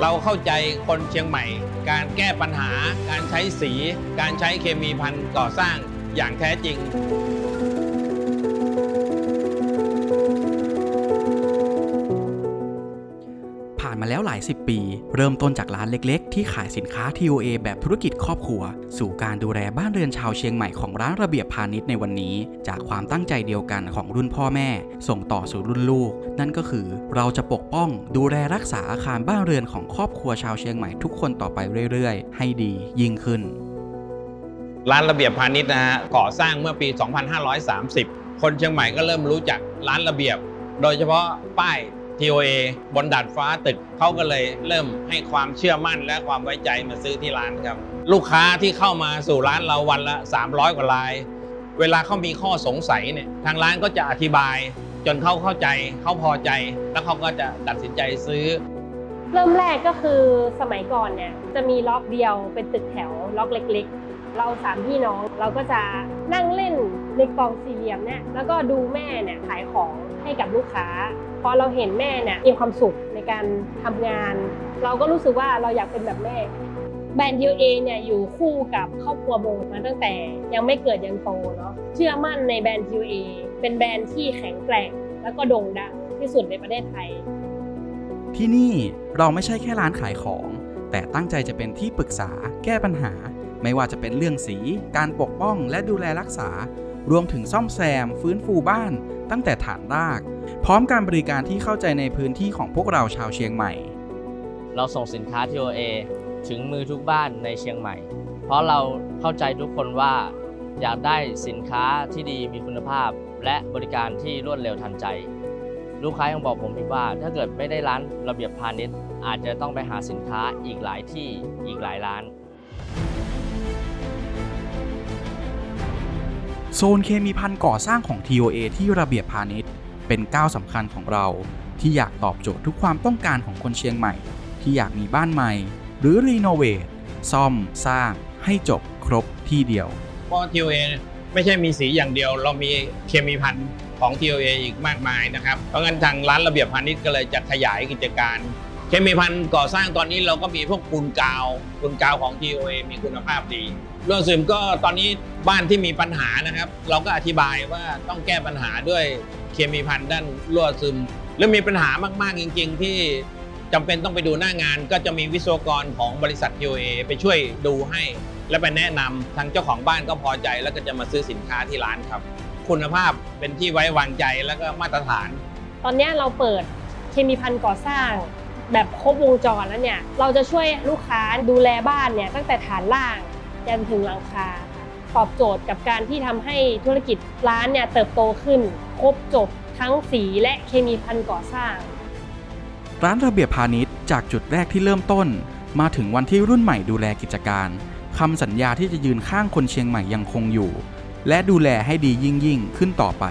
เราเข้าใจคนเชียงใหม่ การแก้ปัญหา การใช้สี การใช้เคมีพันธุ์ก่อสร้างอย่างแท้จริง มาแล้วหลายสิบปี เริ่มต้นจากร้านเล็กๆ ที่ขายสินค้า TOA แบบธุรกิจครอบครัว สู่การดูแลบ้านเรือนชาวเชียงใหม่ของร้านระเบียบพาณิชย์ในวันนี้ จากความตั้งใจเดียวกันของรุ่นพ่อแม่ ส่งต่อสู่รุ่นลูก นั่นก็คือเราจะปกป้องดูแลรักษาอาคารบ้านเรือนของครอบครัวชาวเชียงใหม่ทุกคนต่อไปเรื่อยๆ ให้ดียิ่งขึ้น ร้านระเบียบพาณิชย์นะฮะก่อสร้างเมื่อปี 2530 คนเชียงใหม่ก็เริ่มรู้จักร้านระเบียบ โดยเฉพาะป้าย TOA บนดาดฟ้าตึกเขาก็เลยเริ่มให้ความเชื่อมั่นและความไว้ใจมาซื้อที่ร้านครับ ลูกค้าที่เข้ามาสู่ร้านเราวันละ 300 กว่าราย เวลาเขามีข้อสงสัยเนี่ยทางร้านก็จะอธิบาย จนเขาเข้าใจเขาพอใจ แล้วเขาก็จะตัดสินใจซื้อ เริ่มแรกก็คือสมัยก่อนเนี่ยจะมีล็อกเดียวเป็นตึกแถวล็อกเล็ก เราสามพี่น้องเราก็จะนั่งเล่นในกองสี่เหลี่ยมเนี่ยแล้วก็ดูแม่เนี่ยขายของให้กับลูกค้าพอเราเห็นแม่เนี่ยมีความสุขในการทำงาน เราก็รู้สึกว่าเราอยากเป็นแบบแม่แบรนด์ TOA เนี่ยอยู่คู่กับครอบครัวโบมาตั้งแต่ยังไม่เกิดยังโตเนาะเชื่อมั่นในแบรนด์ TOA เป็นแบรนด์ที่แข็งแกร่ง แล้วก็โด่งดังที่สุดในประเทศไทย ที่นี่เราไม่ใช่แค่ร้านขายของ แต่ตั้งใจจะเป็นที่ปรึกษาแก้ปัญหา ไม่ว่าจะเป็นเรื่องสี การปกป้องและดูแลรักษา รวมถึงซ่อมแซม ฟื้นฟูบ้าน ตั้งแต่ฐานราก พร้อมการบริการที่เข้าใจในพื้นที่ของพวกเราชาวเชียงใหม่ เราส่งสินค้า TOA ถึงมือทุกบ้านในเชียงใหม่ เพราะเราเข้าใจทุกคนว่าอยากได้สินค้าที่ดีมีคุณภาพ และบริการที่รวดเร็วทันใจ ลูกค้ายังบอกผมอีกว่า ถ้าเกิดไม่ได้ร้านระเบียบพาณิชย์ อาจจะต้องไปหาสินค้าอีกหลายที่อีกหลายร้าน โซนเคมีพันก่อสร้างของ TOA ที่ระเบียบพาณิชย์ เป็นก้าวสำคัญของเราที่อยากตอบโจทย์ทุกความต้องการของคนเชียงใหม่ ที่อยากมีบ้านใหม่ หรือรีโนเวทซ่อมสร้างให้จบครบที่เดียวเพราะ TOA ไม่ใช่มีสีอย่างเดียว เรามีเคมีพันของ TOA อีกมากมายนะครับ เพราะงั้นทางร้านระเบียบพาณิชย์ก็เลยจะขยายกิจการ เคมีพันก่อสร้างตอนนี้เราก็มีพวกปูนกาวปูนกาวของ TOA มีคุณภาพดี รวมถึงก็ตอนนี้บ้านที่มีปัญหานะครับ เราก็อธิบายว่าต้องแก้ปัญหาด้วยเคมีพันธุ์ด้านรั่วซึมหรือมีปัญหามากๆจริง ๆ ที่จำเป็นต้องไปดูหน้างาน ก็จะมีวิศวกรของบริษัท TOA ไปช่วยดูให้ และไปแนะนำทางเจ้าของบ้านก็พอใจ แล้วก็จะมาซื้อสินค้าที่ร้านครับ คุณภาพเป็นที่ไว้วางใจแล้วก็มาตรฐาน ตอนนี้เราเปิดเคมีพันธุ์ก่อสร้าง แบบครบวงจรแล้วเนี่ย เราจะช่วยลูกค้าดูแลบ้านเนี่ยตั้งแต่ฐานล่าง ยันถึงหลังคาค่ะตอบโจทย์กับการที่ทำให้ธุรกิจร้านเนี่ยเติบโตขึ้น ครบจบทั้งสีและเคมีพันก่อสร้าง ร้านระเบียบพาณิชย์จากจุดแรกที่เริ่มต้น มาถึงวันที่รุ่นใหม่ดูแลกิจการคำสัญญาที่จะยืนข้างคนเชียงใหม่ยังคงอยู่ และดูแลให้ดียิ่งยิ่งขึ้นต่อไป